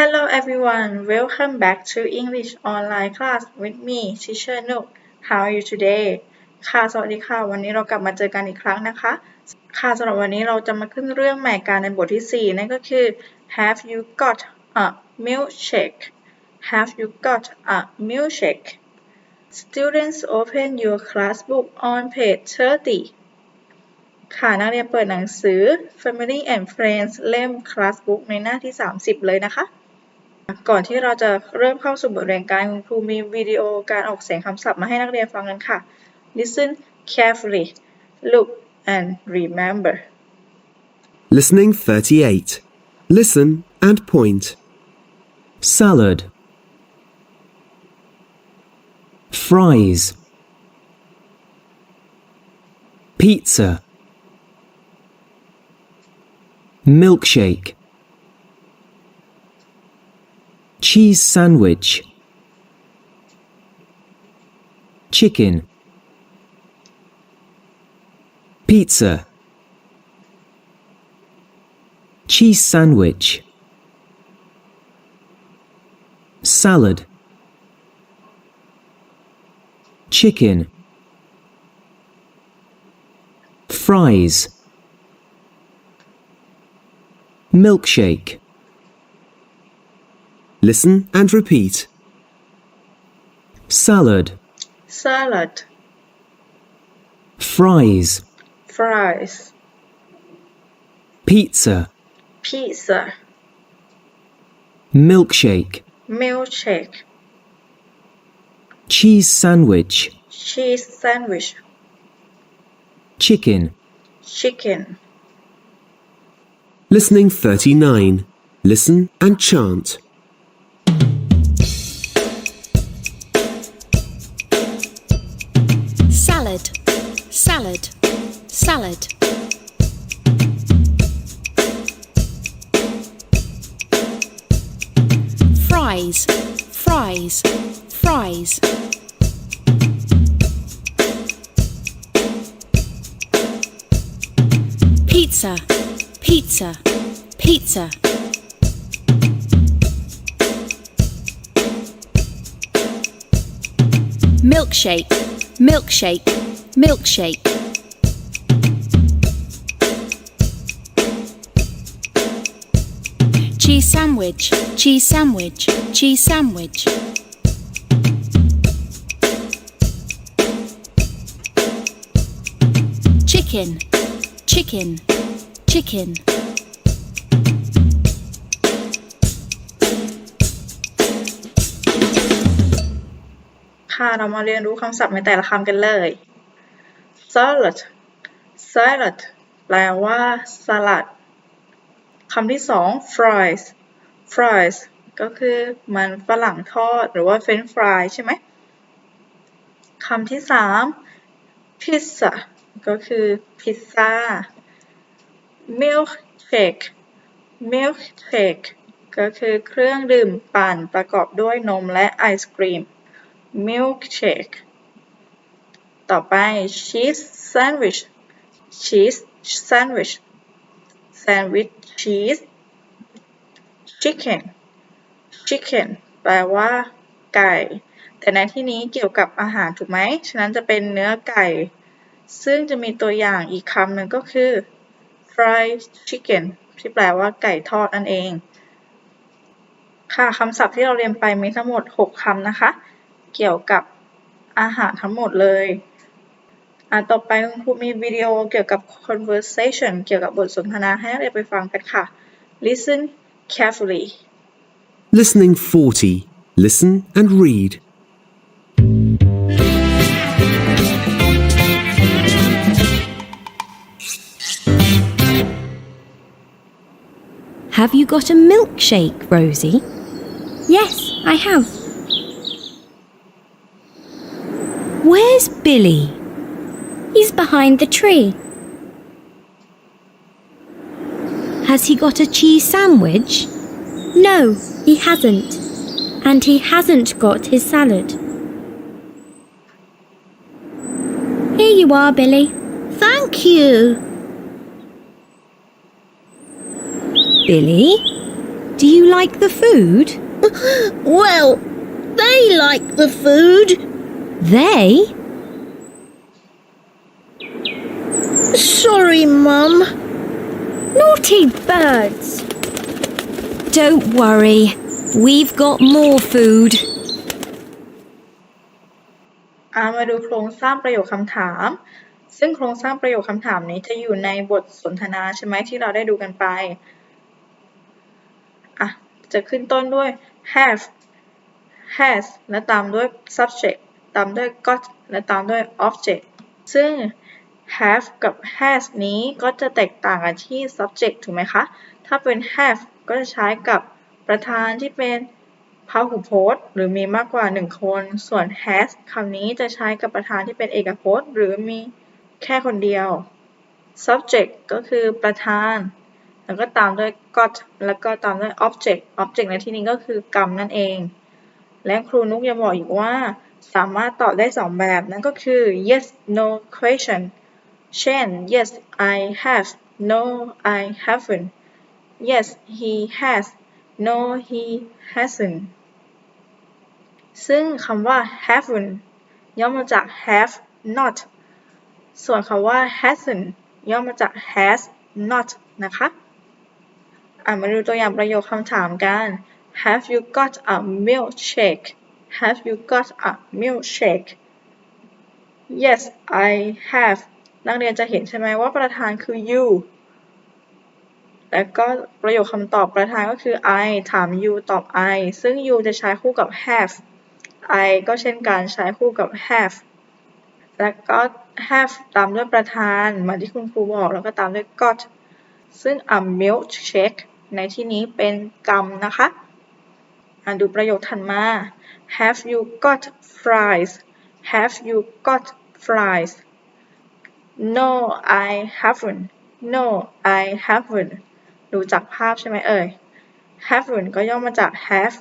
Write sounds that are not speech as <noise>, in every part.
Hello everyone, welcome back to English online class with me, Teacher Nook. How are you today? ค่ะ สวัสดีค่ะ วันนี้เรากลับมาเจอกันอีกครั้งนะคะ ค่ะสำหรับวันนี้เราจะมาขึ้นเรื่องใหม่กันในบทที่ 4 นั่นก็คือ Have you got a milkshake? Have you got a milkshake? Students open your class book on page 30. ค่ะ นักเรียนเปิดหนังสือ Family and Friends เล่ม Class Book ในหน้าที่ 30 เลยนะคะ ก่อนที่เราจะเริ่มเข้าสู่บทเรียนการคุณครูมีวิดีโอการออกเสียงคำศัพท์มาให้นักเรียนฟังกันค่ะ Listen carefully look and remember Listening 38. Listen and point. salad fries pizza milkshake cheese sandwich. Chicken. Pizza. Cheese sandwich. Salad. Chicken. Fries. Milkshake Listen and repeat. salad. Salad. Fries. Fries. Pizza. Pizza. Milkshake. Milkshake. Cheese sandwich. Cheese sandwich. Chicken. Chicken. Listening 39. Listen and chant. Salad. Fries, fries, fries. Pizza, pizza, pizza. Milkshake, milkshake, milkshake. Cheese sandwich, cheese sandwich, cheese sandwich. Chicken, chicken, chicken. ค่ะเรามาเรียนรู้คำศัพท์ในแต่ละคำกันเลย salad salad แปลว่าสลัด คำที่สอง fries fries ก็คือมันฝรั่งทอดหรือว่า french fry ใช่ไหมคำที่สาม pizza ก็คือพิซซ่า milkshake milkshake ก็คือเครื่องดื่มปั่นประกอบด้วยนมและไอศกรีม milkshake ต่อไป cheese sandwich cheese sandwich sandwich cheese chicken chicken แปลว่าไก่ แต่ในที่นี้เกี่ยวกับอาหารถูกไหม ฉะนั้นจะเป็นเนื้อไก่ ซึ่งจะมีตัวอย่างอีกคำหนึ่งก็คือ fried chicken ที่แปลว่าไก่ทอดนั่นเอง ค่ะคำศัพท์ที่เราเรียนไปมีทั้งหมด 6คำนะคะ เกี่ยวกับอาหารทั้งหมดเลย อ่ะต่อไปคุณครูมีวิดีโอเกี่ยวกับ conversation เกี่ยวกับบทสนทนาให้นักเรียนไปฟังกันค่ะ listen carefully Listening 40. Listen and read. Have you got a milkshake, Rosie? Yes, I have. Where's Billy? He's behind the tree. Has he got a cheese sandwich? No, he hasn't. And he hasn't got his salad. Here you are, Billy. Thank you. Billy, Do you like the food? <gasps> Well, they like the food. They? Sorry, Mum. Naughty birds. Don't worry. We've got more food. อามาดูโครงสร้างประโยคคำถาม ซึ่งโครงสร้างประโยคคำถามนี้จะอยู่ในบทสนทนาใช่ไหมที่เราได้ดูกันไป อะ จะขึ้นต้นด้วย have has และตามด้วย subject ตามด้วย got และตามด้วย object ซึ่ง have กับ has นี้ก็จะแตกต่างกันที่ subject ถูกไหมคะ ถ้าเป็น have ก็จะใช้กับประธานที่เป็นพหูพจน์ หรือมีมากกว่า 1 คน ส่วน has คำนี้จะใช้กับประธานที่เป็นเอกพจน์ หรือมีแค่คนเดียว subject ก็คือประธาน แล้วก็ตามด้วย got แล้วก็ตามด้วย object object ในที่นี้ก็คือกรรมนั่นเอง และครูนุกยังบอกอีกว่า สามารถตอบได้ 2 แบบนั่นก็คือ yes no question เช่น yes I have no I haven't yes he has no he hasn't ซึ่งคำว่า haven't ย่อมาจาก have not ส่วนคำว่า hasn't ย่อมาจาก has not นะคะอะมาดูตัวอย่างประโยคคำถามกัน Have you got a milkshake Have you got a milkshake Yes I have นักเรียนจะเห็นใช่ไหมว่าประธานคือ you แล้วก็ประโยคคำตอบประธานก็คือ I ถาม you ตอบ I ซึ่ง you จะใช้คู่กับ have I ก็เช่นกันใช้คู่กับ have แล้วก็ have ตามด้วยประธานเหมือนที่คุณครูบอก แล้วก็ตามด้วย got ซึ่ง a milkshake ในที่นี้เป็นกรรมนะคะอะดูประโยคถัดมา Have you got fries Have you got fries No I haven't No I haven't ดูจากภาพใช่ไหมเอ่ย haven't ก็ย่อมาจาก have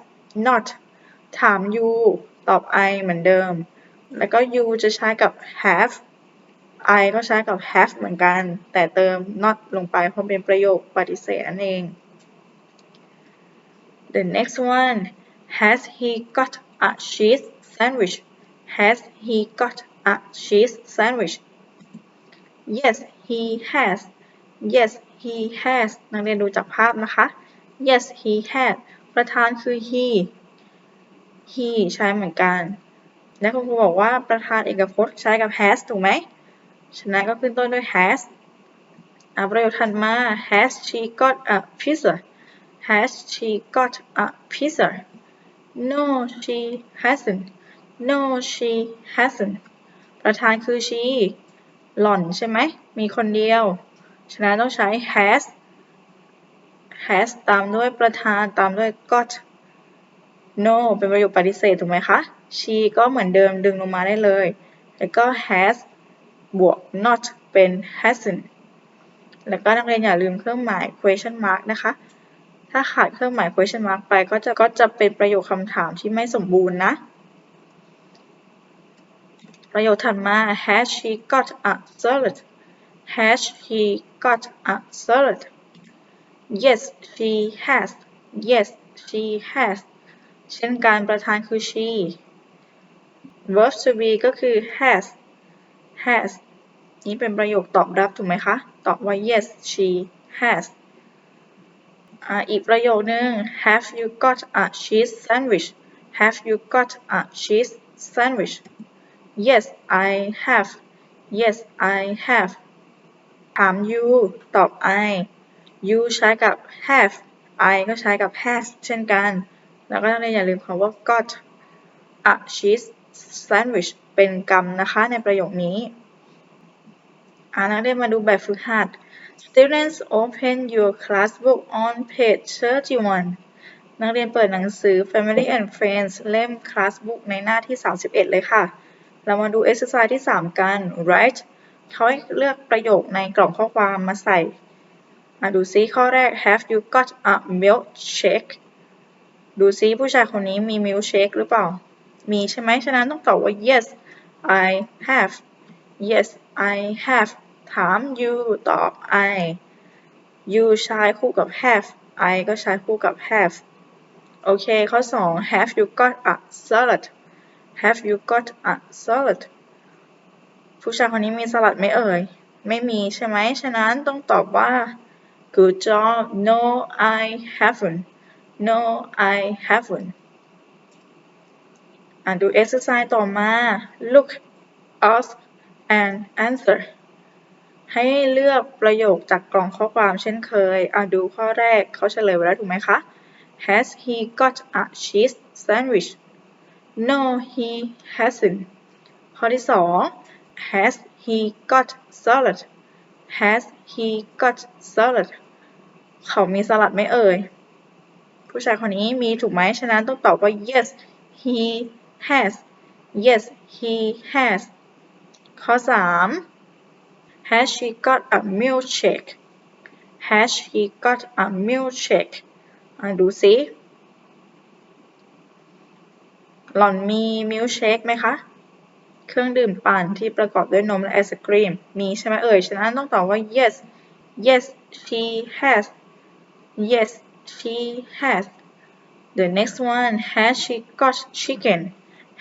not ถาม you ตอบ I เหมือนเดิม แล้วก็ you จะใช้กับ have I ก็ใช้กับ have เหมือนกัน แต่เติม not ลงไปเพราะเป็นประโยคปฏิเสธนั่นเอง The next one Has he got a cheese sandwich Has he got a cheese sandwich Yes he has Yes he has นักเรียนดูจากภาพนะคะ Yes he had ประธานคือ he he ใช้เหมือนกัน และคุณครูบอกว่าประธานเอกพจน์ใช้กับ has ถูกไหม ฉะนั้นก็ขึ้นต้นด้วย has อะประโยคถัดมา Has she got a pizza Has she got a pizza No she hasn't No she hasn't ประธานคือ she หล่อนใช่ไหม มีคนเดียว ฉะนั้นต้องใช้ has has ตามด้วยประธานตามด้วย got no เป็นประโยคปฏิเสธถูกไหมคะ she ก็เหมือนเดิมดึงลงมาได้เลย แล้วก็ has บวก not เป็น hasn't แล้วก็นักเรียนอย่าลืมเครื่องหมาย question mark นะคะ ถ้าขาดเครื่องหมาย question mark ไปก็จะก็จะเป็นประโยคคำถามที่ไม่สมบูรณ์นะ ประโยคถัดมา Has she got a salad Has she got a salad Yes she has Yes she has เช่นการประธานคือ she verb to be ก็คือ has has นี้เป็นประโยคตอบรับถูกไหมคะ ตอบว่า yes she has อีกประโยคนึง Have you got a cheese sandwich Have you got a cheese sandwich Yes I have Yes I have ถาม you ตอบ I you ใช้กับ have I ก็ใช้กับ has เช่นกัน แล้วก็ต้องอย่าลืมคำว่า got a cheese sandwich เป็นกรรมนะคะในประโยคนี้อานักเรียนมาดูแบบฝึกหัด Students open your classbook on page 31 นักเรียนเปิดหนังสือ Family and Friends เล่ม classbook ในหน้าที่ 31 เลยค่ะ เรามาดู exercise ที่ 3 กัน write เขาให้เลือกประโยคในกล่องข้อความมาใส่ มาดูซิข้อแรก Have you got a milkshake ดูซิผู้ชายคนนี้มี milkshake หรือเปล่า มีใช่ไหมฉะนั้นต้องตอบว่า yes I have yes I have ถาม you ตอบ I you ใช้คู่กับ have I ก็ใช้คู่กับ have โอเค ข้อ 2 Have you got a salad Have you got a salad ผู้ชายคนนี้มีสลัดไหมเอ่ย ไม่มีใช่ไหม ฉะนั้นต้องตอบว่า Good job No I haven't No I haven't อ่านดู exercise ต่อมา Look ask and answer ให้เลือกประโยคจากกล่องข้อความเช่นเคย อะดูข้อแรกเขาเฉลยไว้แล้วถูกไหมคะ Has he got a cheese sandwich No he hasn't ข้อที่สอง Has he got salad Has he got salad เขามีสลัดไหมเอ่ย ผู้ชายคนนี้มีถูกไหม ฉะนั้นต้องตอบว่า yes he has yes he has ข้อ3 has she got a milkshake has she got a milkshake ดูสิ หล่อนมีมิลเชคไหมคะ เครื่องดื่มปั่นที่ประกอบด้วยนมและไอศกรีม มีใช่ไหมเอ่ย ฉะนั้นต้องตอบว่า yes yes she has yes she has the next one has she got chicken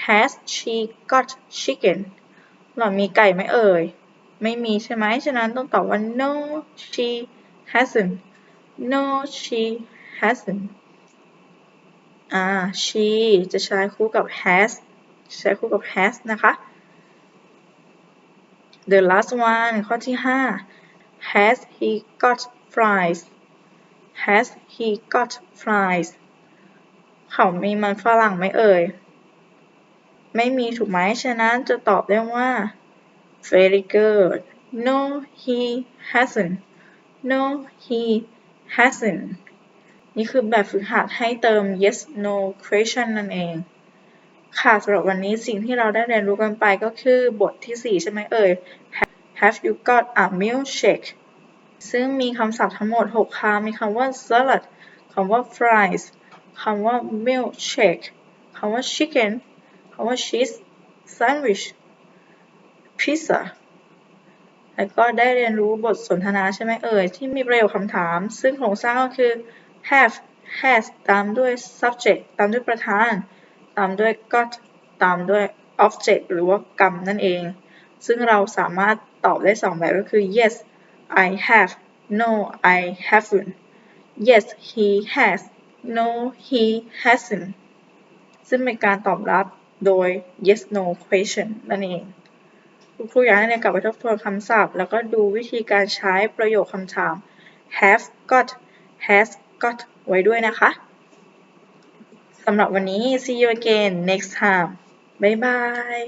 has she got chicken หล่อนมีไก่ไหมเอ่ย ไม่มีใช่ไหม ฉะนั้นต้องตอบว่า no she hasn't no she hasn't อ่า she จะใช้คู่กับ has ใช้คู่กับ has นะคะ the last one ข้อที่ 5 has he got fries has he got fries เขามีมันฝรั่งไหมเอ่ย ไม่มีถูกไหม ฉะนั้นจะตอบได้ว่า very good no he hasn't no he hasn't นี่คือแบบฝึกหัดให้เติม yes no question นั่นเอง ค่ะสำหรับวันนี้สิ่งที่เราได้เรียนรู้กันไปก็คือบทที่ 4 ใช่ไหมเอ่ย Have you got a milkshake ซึ่งมีคำศัพท์ทั้งหมด 6คำมีคำว่า salad คำว่า fries คำว่า milkshake คำว่า chicken คำว่า cheese sandwich pizza แล้วก็ได้เรียนรู้บทสนทนาใช่ไหมเอ่ย ที่มีประโยคคำถาม ซึ่งโครงสร้างก็คือ have has ตามด้วย subject ตามด้วยประธาน ตามด้วย got ตามด้วย object หรือว่ากรรมนั่นเอง ซึ่งเราสามารถตอบได้ 2 แบบก็คือ yes I have no I haven't yes he has no he hasn't ซึ่งเป็นการตอบรับโดย yes no question นั่นเองคุณครูอยากให้นักเรียนกลับไปทบทวนคำศัพท์ แล้วก็ดูวิธีการใช้ประโยคคำถาม have got has got ไว้ด้วยนะคะสำหรับวันนี้ see you again next time บ๊ายบาย